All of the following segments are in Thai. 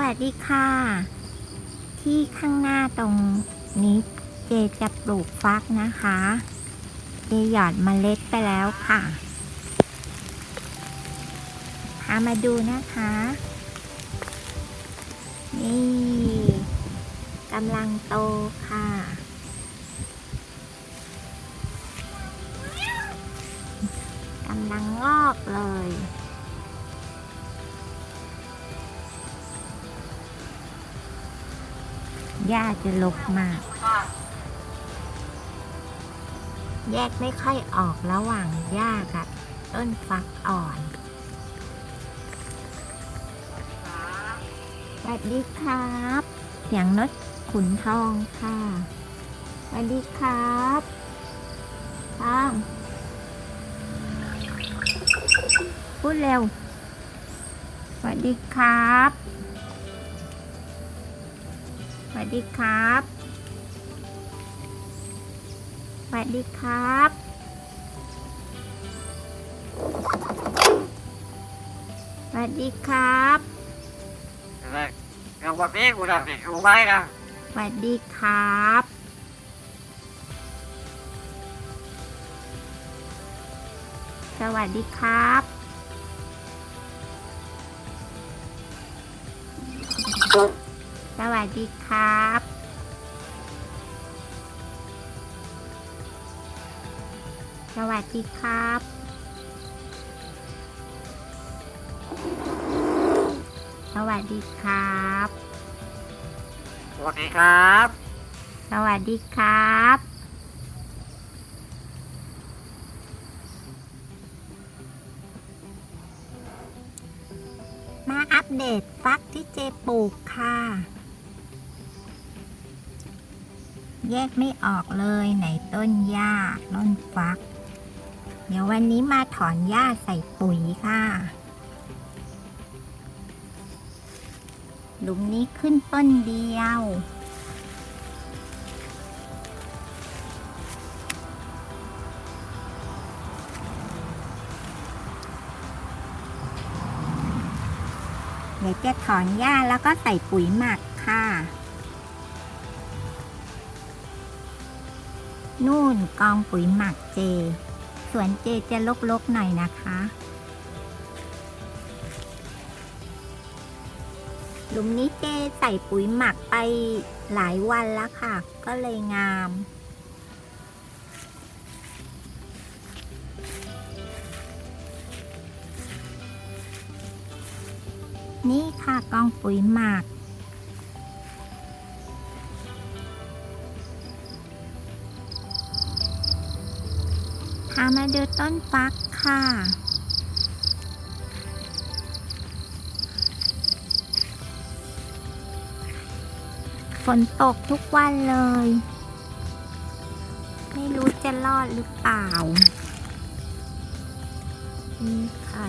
วัสดีค่ะ ที่ข้างหน้าตรงนี้เจจะปลูกฟักนะคะ เจหยอดเมล็ดไปแล้วค่ะพามาดูนะคะ นี่กำลังโตค่ะ กำลังงอกเลย หญ้าจะลกมาก แยกไม่ค่อยออกระหว่างหญ้ากับต้นฟักอ่อนสวัสดีครับ เสียงนกขุนทองค่ะสวัสดีครับตั้งพูดเร็วสวัสดีครับ วัสดีครับสวัสดีครับ สวัสดีครับ Yang buat ni udah ni, rumah dah. สวัสดีครับสวัสดีครับ สวัสดีครับสวัสดีครับ สวัสดีครับ สวัสดีครับ สวัสดีครับ มาอัปเดตฟักที่เจปลูกค่ะ แยกไม่ออกเลยไหนต้นหญ้าต้นฟัก เดี๋ยววันนี้มาถอนหญ้าใส่ปุ๋ยค่ะ หลุมนี้ขึ้นต้นเดียว เดี๋ยวจะถอนหญ้าแล้วก็ใส่ปุ๋ยหมักค่ะ นู่นกองปุ๋ยหมักเจ สวนเจจะลกๆหน่อยนะคะหลุมนี้เจใส่ปุ๋ยหมักไปหลายวันแล้วค่ะ ก็เลยงามนี่ค่ะกองปุ๋ยหมัก พามาดูต้นฟักค่ะ ฝนตกทุกวันเลย ไม่รู้จะรอดหรือเปล่า นี่ค่ะ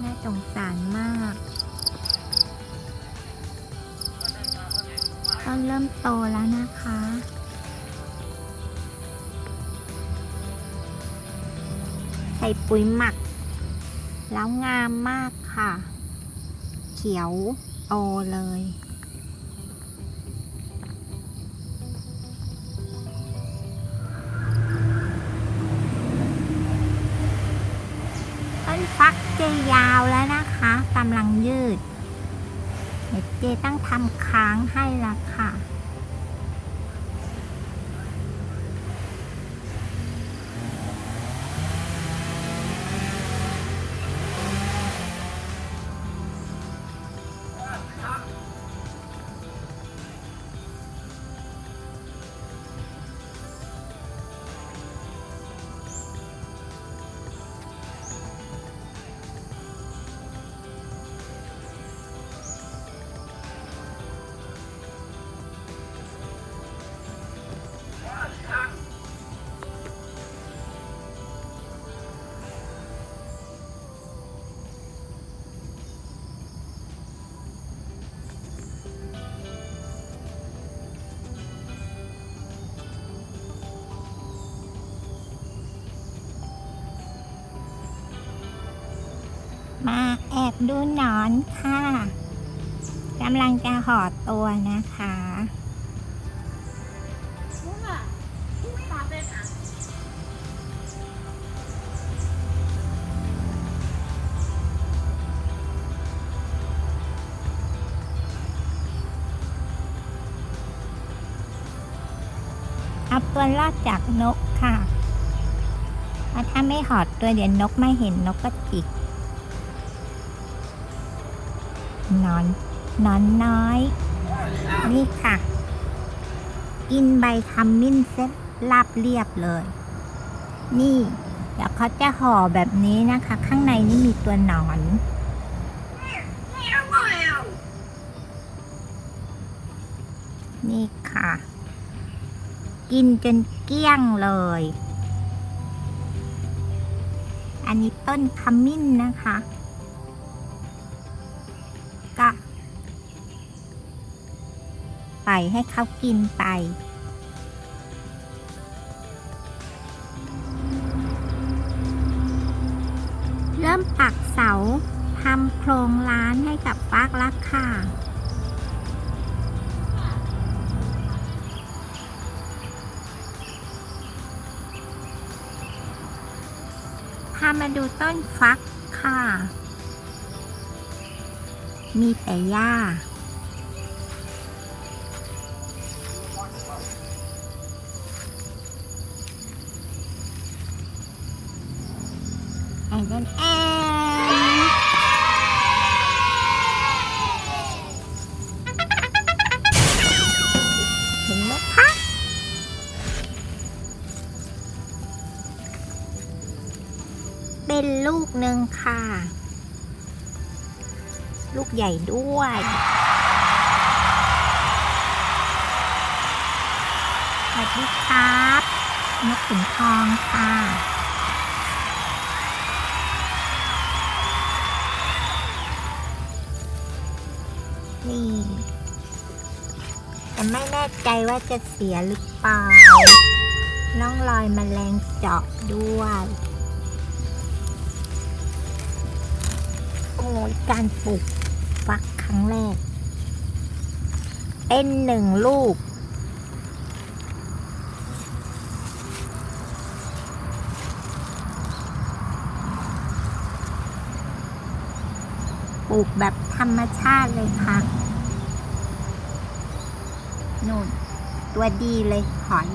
น่าสงสารมากต้นเริ่มโตแล้วนะคะ ใส่ปุ๋ยหมัก แล้วงามมากค่ะ เขียวโตเลย ต้นฟักเจยาวแล้วนะคะกำลังยืดเดี๋ยวเจต้องทำค้างให้ละค่ะ ดูหนอนค่ะกำลังจะห่อตัวนะคะเอาตัวรอดจากนกค่ะ เพราะถ้าไม่หอดตัวเดี๋ยวนกไม่เห็นนกก็จิก นอนนอนน้อย นี่ค่ะ กินใบขมิ้นเซ็ตลาบเรียบเลย นี่ เดี๋ยวเขาจะห่อแบบนี้นะคะ ข้างในนี่มีตัวหนอนนี่ค่ะ กินจนเกลี้ยงเลย อันนี้ต้นขมิ้นนะคะ ปล่ให้เขากินไป เริ่มปักเสาทำโครงร้านให้กับปากลักค่ะพามาดูต้นฟักค่ะ มีแต่หญ้า นแอนแอนเห็นไหมคะเป็นลูกหนึ่งค่ะ ลูกใหญ่ด้วยสวัสดีครับนกขุนทองค่ะ นี่ แต่ไม่แน่ใจว่าจะเสียหรือเปล่าร่องรอยมแมลงเจาะด้วย โอ้ยการปลูกฟักครั้งแรก เป็นหนึ่งลูกปลูกแบบธรรมชาติเลยค่ะ นู่น ตัวดีเลยหอย